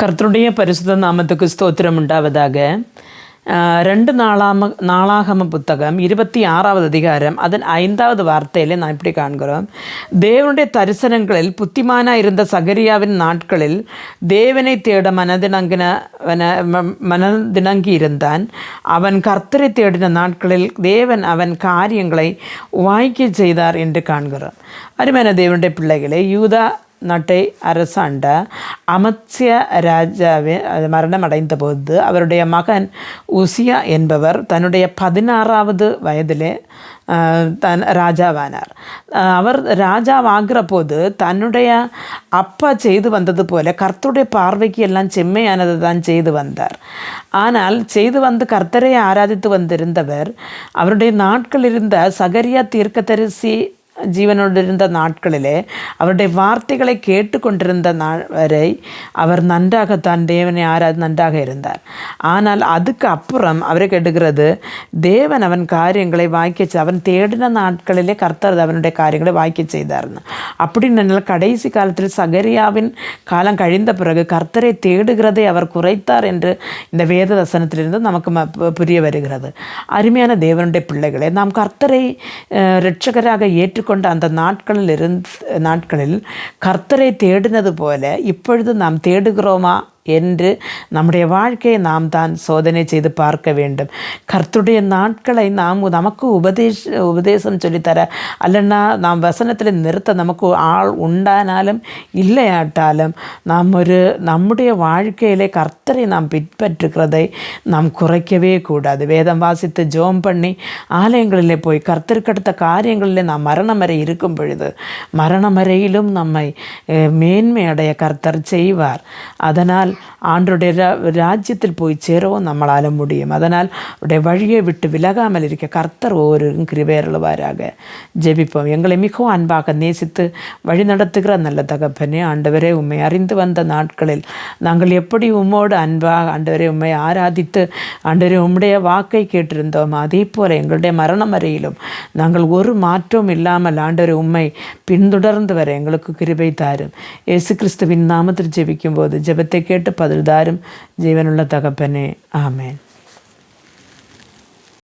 கர்த்தருடைய பரிசுத்த நாமத்துக்கு ஸ்தோத்திரம் உண்டாவதாக. ரெண்டு நாளாம நாளாகம புத்தகம் இருபத்தி ஆறாவது அதிகாரம் அதன் ஐந்தாவது வார்த்தையில நான் இப்படி காண்கிறோம். தேவனுடைய தரிசனங்களில் புத்திமானாக இருந்த சகரியாவின் நாட்களில் தேவனை தேட மனதிணங்கின மனதிணங்கி இருந்தான். அவன் கர்த்தரை தேடின நாட்களில் தேவன் அவன் காரியங்களை வாய்க்க செய்தார் என்று காண்கிறோம். அருமையான தேவனுடைய பிள்ளைகளை யூதா நாட்டை அரசாண்ட அமத்சிய ராஜாவின் மரணமடைந்த போது அவருடைய மகன் உசியா என்பவர் தன்னுடைய பதினாறாவது வயதிலே தன் ராஜாவானார். அவர் ராஜாவாகிற போது தன்னுடைய அப்பா செய்து வந்தது போல கர்த்தருடைய பார்வைக்கு எல்லாம் செம்மையானது தான் செய்து வந்தார். ஆனால் செய்து வந்து கர்த்தரை ஆராதித்து வந்திருந்தவர் அவருடைய நாட்கள் இருந்த சகரியா தீர்க்கதரிசி ஜீவனோடு இருந்த நாட்களிலே அவருடைய வார்த்தைகளை கேட்டுக்கொண்டிருந்த நாள் வரை அவர் நன்றாகத்தான் தேவனை ஆராது நன்றாக இருந்தார் ஆனால் அதுக்கு அப்புறம் அவரை கெடுகிறது தேவன் அவன் காரியங்களை வாய்க்க செய்- அவன் தேடின நாட்களிலே கர்த்தர் அவனுடைய காரியங்களை வாய்க்க செய்தார்னு அப்படின்னு கடைசி காலத்தில் சகரியாவின் காலம் கழிந்த பிறகு கர்த்தரை தேடுகிறதை அவர் குறைத்தார் என்று இந்த வேத வசனத்திலிருந்து நமக்கு ம- பு- புரிய வருகிறது அருமையான தேவனுடைய பிள்ளைகளே நாம் கர்த்தரை அஹ், இரட்சகராக ஏற்றுக்கொண்ட அந்த நாட்களில் இருந்து நாட்களில் கர்த்தரை தேடினது போல இப்பொழுது நாம் தேடுகிறோமா? என்று நம்முடைய வாழ்க்கையை நாம் தான் சோதனை செய்து பார்க்க வேண்டும் கர்த்தருடைய நாட்களை நாம் நமக்கு உபதேச உபதேசம் சொல்லித்தர அல்லனா நாம் வசனத்தில் நிறுத்த நமக்கு ஆள் உண்டானாலும் இல்லையாட்டாலும் நாம் ஒரு நம்முடைய வாழ்க்கையிலே கர்த்தரை நாம் பின்பற்றுகிறதை நாம் குறைக்கவே கூடாது வேதம் வாசித்து ஜோம் பண்ணி ஆலயங்களிலே போய் கர்த்தருக்கடுத்த காரியங்களிலே நாம் மரணம் வரை இருக்கும் பொழுது மரணம் வரையிலும் நம்மை அஹ், மேன்மை அடைய கர்த்தர் செய்வார் அதனால் ஆண்டுடைய ரா- ராஜ்யத்தில் போய் சேரவும் நம்மளால் முடியும். அதனால் அவருடைய வழியை விட்டு விலகாமல் இருக்க கர்த்தர் ஒவ்வொருவரும் கிருபையருள்வாராக ஜெபிப்போம். எங்களை மிகவும் அன்பாக நேசித்து வழி நடத்துகிற நல்ல தகப்பனே ஆண்டவரே உண்மை அறிந்து வந்த நாட்களில் நாங்கள் எப்படி உம்மோடு அன்பாக ஆண்டவரே உண்மை ஆராதித்து ஆண்டவரே உம்முடைய வாக்கை கேட்டிருந்தோம். அதே போல எங்களுடைய மரணம் வரையிலும் நாங்கள் ஒரு மாற்றம் இல்லாமல் ஆண்டவரே உண்மை பின்தொடர்ந்து வர எங்களுக்கு கிருபை தாரும். இயேசு கிறிஸ்துவின் நாமத்தில் ஜெபிக்கும் போது ஜெபத்தை கேட்டு பதில் தாரும் ஜீவனுள்ள தகப்பனே ஆமென்